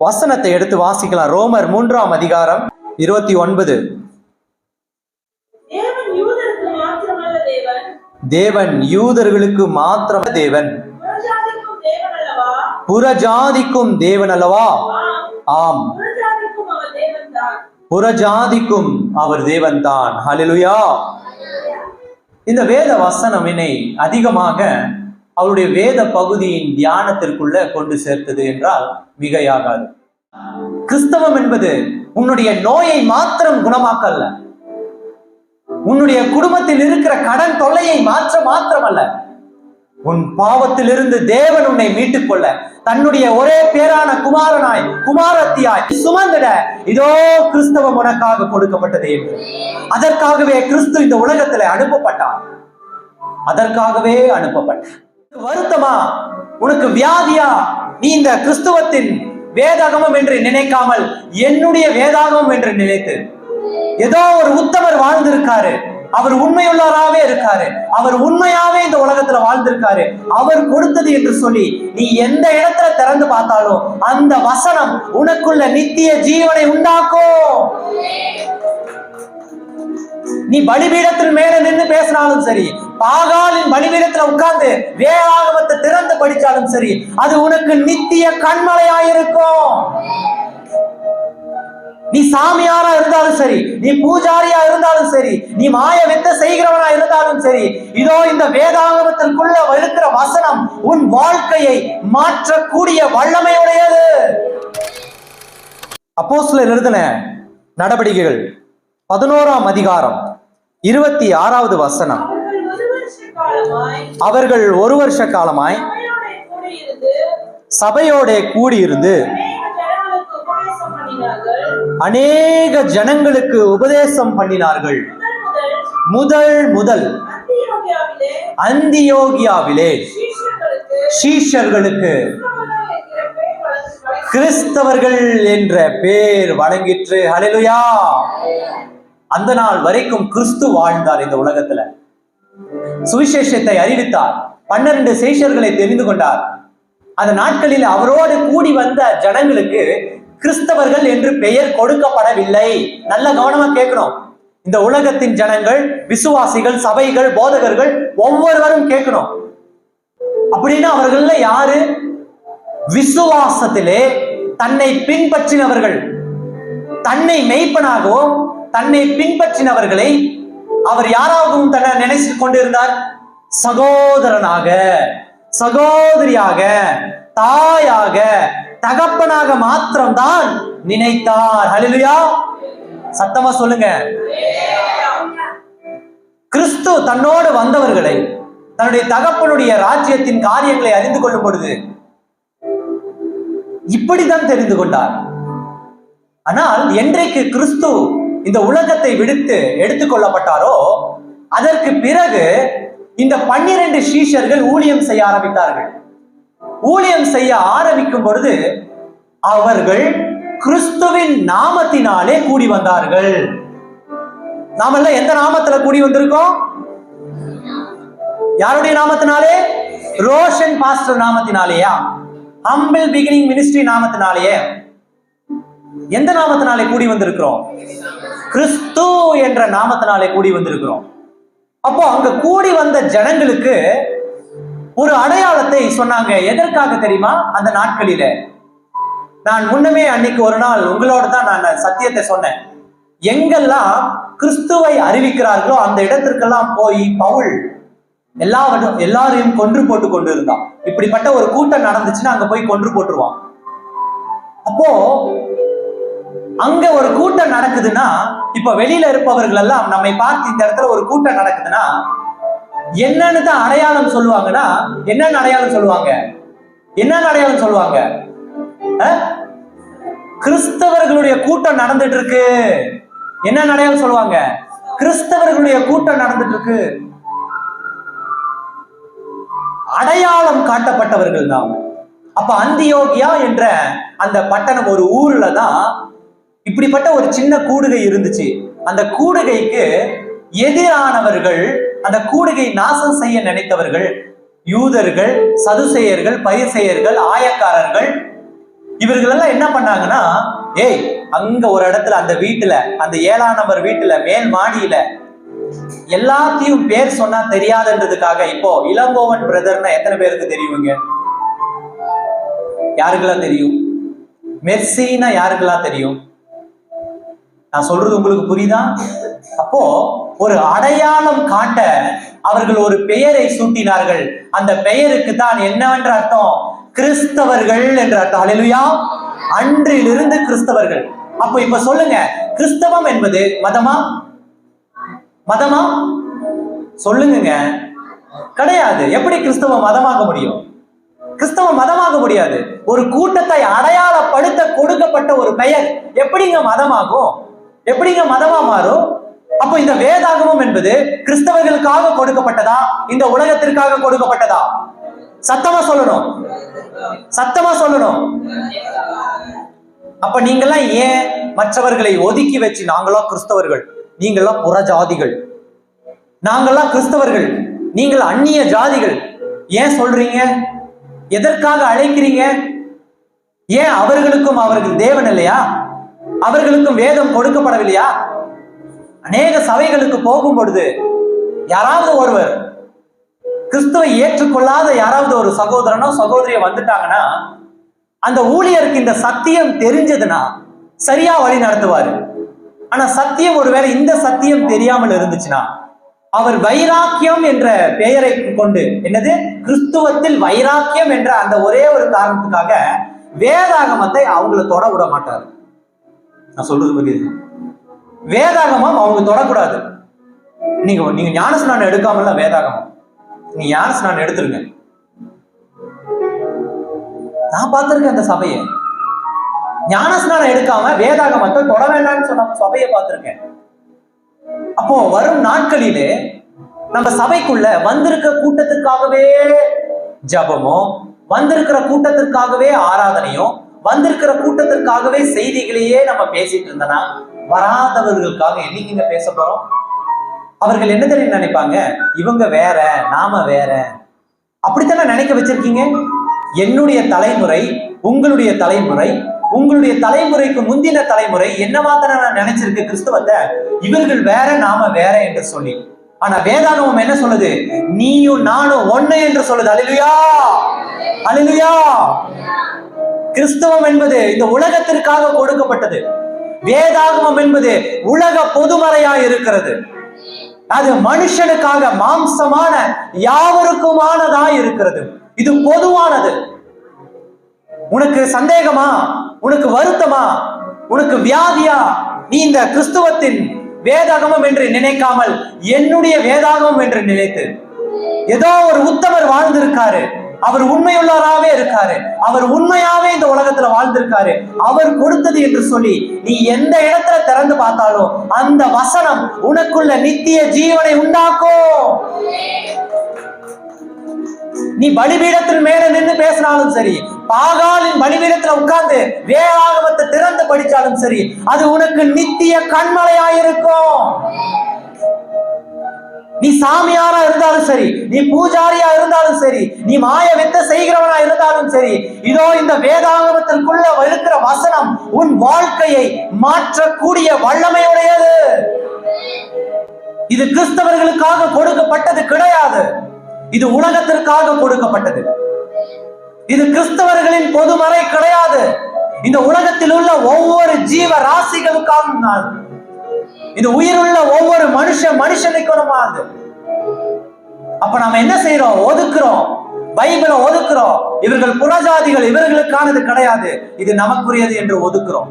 வசனத்தை எடுத்து வாசிக்கலாம். ரோமர் மூன்றாம் அதிகாரம் இருபத்தி ஒன்பது. தேவன் யூதர்களுக்கு மாத்திரம் தேவன். புறஜாதிக்கும் தேவன் அல்லவா? ஆம். புறஜாதிக்கும் அவர் தேவன் தான். ஹalleluya இந்த வேத வசனம் என்னை அதிகமாக அவருடைய வேத பகுதியின் தியானத்திற்குள்ள கொண்டு சேர்த்தது என்றால் மிகையாகாது. கிறிஸ்தவம் என்பது உன்னுடைய நோயை மாத்திரம் குணமாக்கல்ல. உன்னுடைய குடும்பத்தில் இருக்கிற கடன் தொல்லையை மாற்ற மாத்திரமல்ல. உன் பாவத்திலிருந்து தேவன் உன்னை மீட்டுக் கொள்ள தன்னுடைய ஒரே பேரான குமாரனாய் குமாரத்தியாய் சுமந்திட இதோ கிறிஸ்தவம் உனக்காக கொடுக்கப்பட்டது என்று. அதற்காகவே கிறிஸ்து இந்த உலகத்துல அனுப்பப்பட்டார். அதற்காகவே அனுப்பப்பட்டான் வருத்தமா? உனக்கு வியாதியா? நீ இந்த கிறிஸ்துவத்தின் வேதாகமம் என்று நினைக்காமல் என்னுடைய வேதாகமம் என்று நினைத்து. ஏதோ ஒரு உத்தமர் வாழ்ந்திருக்காரு. அவர் உண்மையுள்ளவராகவே இருக்காரு. அவர் உண்மையாவே இந்த உலகத்துல வாழ்ந்திருக்காரு. அவர் கொடுத்தது என்று சொல்லி நீ எந்த இடத்துல திறந்து பார்த்தாலும் அந்த வசனம் உனக்குள்ள நித்திய ஜீவனை உண்டாக்கும். நீ பலிபீடத்தின் மேல நின்று பேசினாலும் சரி பாகாலின் பலிபீடத்துல உட்கார்ந்து வேதாகமத்தை திறந்து படிச்சாலும் சரி அது உனக்கு நித்திய கண்மலையாயிருக்கும். நீ சாமியாரா இருந்தாலும் சரி நீ பூஜாரியா இருந்தாலும் சரி நீ மாய வித்த செய்கிறவனா இருந்தாலும் சரி இதோ இந்த வேதாகமத்திற்குள்ள இருக்கிற வசனம் உன் வாழ்க்கையை மாற்றக்கூடிய வல்லமையுடையது. அப்போஸ்தலர் எழுதின நடவடிக்கைகள் பதினோராம் அதிகாரம். இருபத்தி ஆறாவது வசனம். அவர்கள் ஒரு வருஷ காலமாய் இருந்து சபையோட கூடியிருந்து அநேக ஜனங்களுக்கு உபதேசம் பண்ணினார்கள். முதல் முதல் அந்தியோகியாவிலே சீஷர்களுக்கு கிறிஸ்தவர்கள் பெயர் என்ற பேர் வழங்கிற்று. ஹalleluya. அந்த நாள் வரைக்கும் கிறிஸ்து வாழ்ந்தார் இந்த உலகத்துல. சுவிசேஷத்தை அறிவித்தார். பன்னிரண்டு சேஷர்களை தெரிந்து கொண்டார். அந்த நாட்களில் அவரோடு கூடி வந்த ஜனங்களுக்கு கிறிஸ்தவர்கள் என்று பெயர் கொடுக்கப்படவில்லை. நல்ல கவனமா கேட்கணும். இந்த உலகத்தின் ஜனங்கள் விசுவாசிகள் சபைகள் போதகர்கள் ஒவ்வொருவரும் கேட்கணும். அப்படின்னா அவர்கள்ல யாரு? விசுவாசத்திலே தன்னை பின்பற்றினவர்கள். தன்னை மெய்ப்பனாகவும் தன்னை பின்பற்றினவர்களை அவர் யாராகவும் தன்னை நினைத்து கொண்டிருந்தார்? சகோதரனாக சகோதரியாக தாயாக தகப்பனாக மாத்திரம்தான் நினைத்தார். ஹalleluya. சத்தமா சொல்லுங்க. கிறிஸ்து தன்னோடு வந்தவர்களை தன்னுடைய தகப்பனுடைய ராஜ்யத்தின் காரியங்களை அறிந்து கொள்ளும் பொழுது இப்படிதான் தெரிந்து கொண்டார். ஆனால் என்றைக்கு கிறிஸ்து இந்த உலகத்தை விடுத்து எடுத்துக்கொள்ளப்பட்டாரோ அதற்கு பிறகு இந்த பன்னிரண்டு சீஷர்கள் ஊழியம் செய்ய ஆரம்பித்தார்கள். ஊழியம் செய்ய ஆரம்பிக்கும் பொழுது அவர்கள் கிறிஸ்துவின் நாமத்தினாலே கூடி வந்தார்கள். நாமெல்லாம் எந்த நாமத்துல கூடி வந்திருக்கோம்? யாருடைய நாமத்தினாலே? ரோஷன் பாஸ்டர் நாமத்தினாலேயா? ஹம்பிள் பிகினிங் மினிஸ்ட்ரி நாமத்தினாலேயே. எந்த நாமத்தினாலே கூடி வந்திருக்கிறோம்? கிறிஸ்து என்ற நாமத்தினாலே கூடி வந்திருக்கிறோம். அப்போ அங்க கூடி வந்த ஜனங்களுக்கு ஒரு அடையாளத்தை சொன்னாங்க. எதற்காக தெரியுமா? அந்த நாட்களில. நான் முன்னமே அன்னைக்கு ஒரு நாள் உங்களோட தான் நான் சத்தியத்தை சொன்னேன். எங்கெல்லாம் கிறிஸ்துவை அறிவிக்கிறார்களோ அந்த இடத்திற்கெல்லாம் போய் பவுல் எல்லாவற்றும் எல்லாரையும் கொன்று போட்டு கொண்டு இருந்தான் இப்படிப்பட்ட ஒரு கூட்டம் நடந்துச்சுன்னா அங்க போய் கொன்று போட்டுருவான். அப்போ அங்க ஒரு கூட்டம் நடக்குதுன்னா இப்ப வெளியில இருப்பவர்கள் எல்லாம் நம்மை பார்த்து இந்த இடத்துல ஒரு கூட்டம் நடக்குதுன்னா என்னன்னு தான் அடையாளம் சொல்லுவாங்கன்னா என்னன்னு அடையாளம் சொல்லுவாங்க? என்னன்னு அடையாளம் சொல்லுவாங்க? கிறிஸ்தவர்களுடைய கூட்டம் நடந்துட்டு இருக்கு என்ன அடையாளம் சொல்லுவாங்க? கிறிஸ்தவர்களுடைய கூட்டம் நடந்துட்டு இருக்கு அடையாளம் காட்டப்பட்டவர்கள் தான். அப்ப அந்தியோகியா என்ற அந்த பட்டணம் ஒரு ஊர்ல தான் இப்படிப்பட்ட ஒரு சின்ன கூடுகை இருந்துச்சு. அந்த கூடுகைக்கு எதிரானவர்கள் அந்த கூடுகை நாசம் செய்ய நினைத்தவர்கள் யூதர்கள் சதுசேயர்கள் பரிசேயர்கள் ஆயக்காரர்கள் இவர்கள் எல்லாம் என்ன பண்ணாங்கன்னா ஏய் அங்க ஒரு இடத்துல அந்த வீட்டுல அந்த ஏழாம் நம்பர் வீட்டுல மேல் மாடியில எல்லாத்தையும் பேர் சொன்னா தெரியாதுன்றதுக்காக இப்போ இளங்கோவன் பிரதர்னா எத்தனை பேருக்கு தெரியுங்க? யாருக்கெல்லாம் தெரியும்? மெர்சினா யாருக்கெல்லாம் தெரியும்? நான் சொல்றது உங்களுக்கு புரியுதா? அப்போ ஒரு அடையாளம் காட்ட அவர்கள் ஒரு பெயரை சூட்டினார்கள். அந்த பெயருக்கு தான் என்னவென்ற அர்த்தம்? கிறிஸ்தவர்கள் என்ற அர்த்தம். அல்லேலூயா அன்றிலிருந்து கிறிஸ்தவர்கள். அப்போ இப்ப சொல்லுங்க. கிறிஸ்தவம் என்பது மதமா? மதமா? சொல்லுங்க கிடையாது. எப்படி கிறிஸ்தவம் மதமாக முடியும்? கிறிஸ்தவம் மதமாக முடியாது. ஒரு கூட்டத்தை அடையாளப்படுத்த கொடுக்கப்பட்ட ஒரு பெயர். எப்படிங்க மதமாகும்? எப்படிங்க மதமா மாறும்? அப்போ இந்த வேதாகமம் என்பது கிறிஸ்தவர்களுக்காக கொடுக்கப்பட்டதா? இந்த உலகத்திற்காக கொடுக்கப்பட்டதா? சத்தமா சொல்லணும். சத்தமா சொல்லணும். அப்ப நீங்கெல்லாம் ஏன் மற்றவர்களை ஒதுக்கி வச்சு நாங்களாம் கிறிஸ்தவர்கள்? நீங்களாம் புறஜாதிகள் நாங்களாம் கிறிஸ்தவர்கள். நீங்கள் அந்நிய ஜாதிகள். ஏன் சொல்றீங்க? எதற்காக அழைக்கிறீங்க? ஏன் அவர்களுக்கும் அவர்கள் தேவன் இல்லையா? அவர்களுக்கும் வேதம் கொடுக்கப்படவில்லையா? அநேக சபைகளுக்கு போகும் பொழுது யாராவது ஒருவர் கிறிஸ்துவை ஏற்றுக்கொள்ளாத யாராவது ஒரு சகோதரனோ சகோதரியோ வந்துட்டாங்கன்னா அந்த ஊழியருக்கு இந்த சத்தியம் தெரிஞ்சதுன்னா சரியா வழி நடத்துவாரு. ஆனா சத்தியம் ஒருவேளை இந்த சத்தியம் தெரியாமல் இருந்துச்சுன்னா அவர் வைராக்கியம் என்ற பெயரை கொண்டு என்னது? கிறிஸ்துவத்தில் வைராக்கியம் என்ற அந்த ஒரே ஒரு காரணத்துக்காக வேதாகமத்தை அவங்கள தொட விட மாட்டார். நான் சொல்றது புரியுது வேதாகமம் அவங்க தொடக்கூடாது. நீங்க நீங்க ஞானஸ்நானம் எடுக்காமல வேதாகமம். நீங்க ஞானஸ்நானம் எடுத்துருங்க. நான் பார்த்திருக்கேன் அந்த சபையை. ஞானஸ்நானம் எடுக்காம வேதாகமத்தை தொட வேண்டாம்னு சொன்ன சபையை பார்த்திருக்கேன். அப்போ வரும் நாட்களிலே நம்ம சபைக்குள்ள வந்திருக்க கூட்டத்திற்காகவே ஜபமோ வந்திருக்கிற கூட்டத்திற்காகவே ஆராதனையும் வந்திருக்கிற கூட்டத்திற்காகவே செய்திகளையே நம்ம பேசிட்டு இருந்தனா வராதவர்களுக்காக என்னைக்குங்க பேச போறோம்? அவர்கள் என்ன தெரியும் நினைப்பாங்க? இவங்க வேற நாம வேற. அப்படித்தானே நினைக்க வச்சிருக்கீங்க? என்னுடைய தலைமுறை உங்களுடைய தலைமுறை உங்களுடைய தலைமுறைக்கு முந்தின தலைமுறை என்னவா தானே நான் நினைச்சிருக்கு கிறிஸ்தவத்தை? இவர்கள் வேற நாம வேற என்று சொல்லி. ஆனா வேதானவம் என்ன சொல்லுது? நீயும் நானும் ஒண்ணு என்று சொல்லுது. அழிலுயா அழிலுயா கிறிஸ்தவம் என்பது இந்த உலகத்திற்காக கொடுக்கப்பட்டது. வேதாகமம் என்பது உலக பொதுமறையா இருக்கிறது. அது மனுஷனுக்காக மாம்சமான யாவருக்குமானதா இருக்கிறது. இது பொதுவானது. உனக்கு சந்தேகமா? உனக்கு வருத்தமா? உனக்கு வியாதியா? நீ இந்த கிறிஸ்துவத்தின் வேதாகமம் என்று நினைக்காமல் என்னுடைய வேதாகமம் என்று நினைத்து ஏதோ ஒரு உத்தமர் வாழ்ந்திருக்காரு. அவர் உண்மையுள்ளவராகவே இருக்காரு. அவர் உண்மையாவே இந்த உலகத்துல வாழ்ந்திருக்காரு. அவர் கொடுத்தது என்று சொல்லி நீ எந்த இடத்துல திறந்து பார்த்தாலும் அந்த வசனம் உனக்குள்ள நித்திய ஜீவனை உண்டாக்கும். நீ பலிபீடத்தில் மேல நின்று பேசினாலும் சரி பாகாலின் பலிபீடத்துல உட்கார்ந்து வேதாகமத்தை திறந்து படிச்சாலும் சரி அது உனக்கு நித்திய கண்மலையாயிருக்கும். நீ சாமியாரா இருந்தாலும் சரி நீ பூஜாரியா இருந்தாலும் சரி நீ மாய வித்த செய்கிறவனா இருந்தாலும் சரி இதோ இந்த வேதாங்கத்திற்குள்ள இருக்கிற வசனம் உன் வாழ்க்கையை மாற்றக்கூடிய வல்லமையுடையது. இது கிறிஸ்தவர்களுக்காக கொடுக்கப்பட்டது கிடையாது. இது உலகத்திற்காக கொடுக்கப்பட்டது. இது கிறிஸ்தவர்களின் பொதுமறை கிடையாது. இந்த உலகத்தில் உள்ள ஒவ்வொரு ஜீவ ராசிகளுக்காகவும் நான் இது உயிருள்ள ஒவ்வொரு மனுஷ மனுஷனுக்கும் அது அப்ப நாம என்ன செய்யறோம் ஒதுக்குறோம். பைபிளை ஒதுக்குறோம். இவர்கள் புறஜாதிகள் இவர்களுக்கானது கிடையாது. இது நமக்குரியது என்று ஒதுக்குறோம்.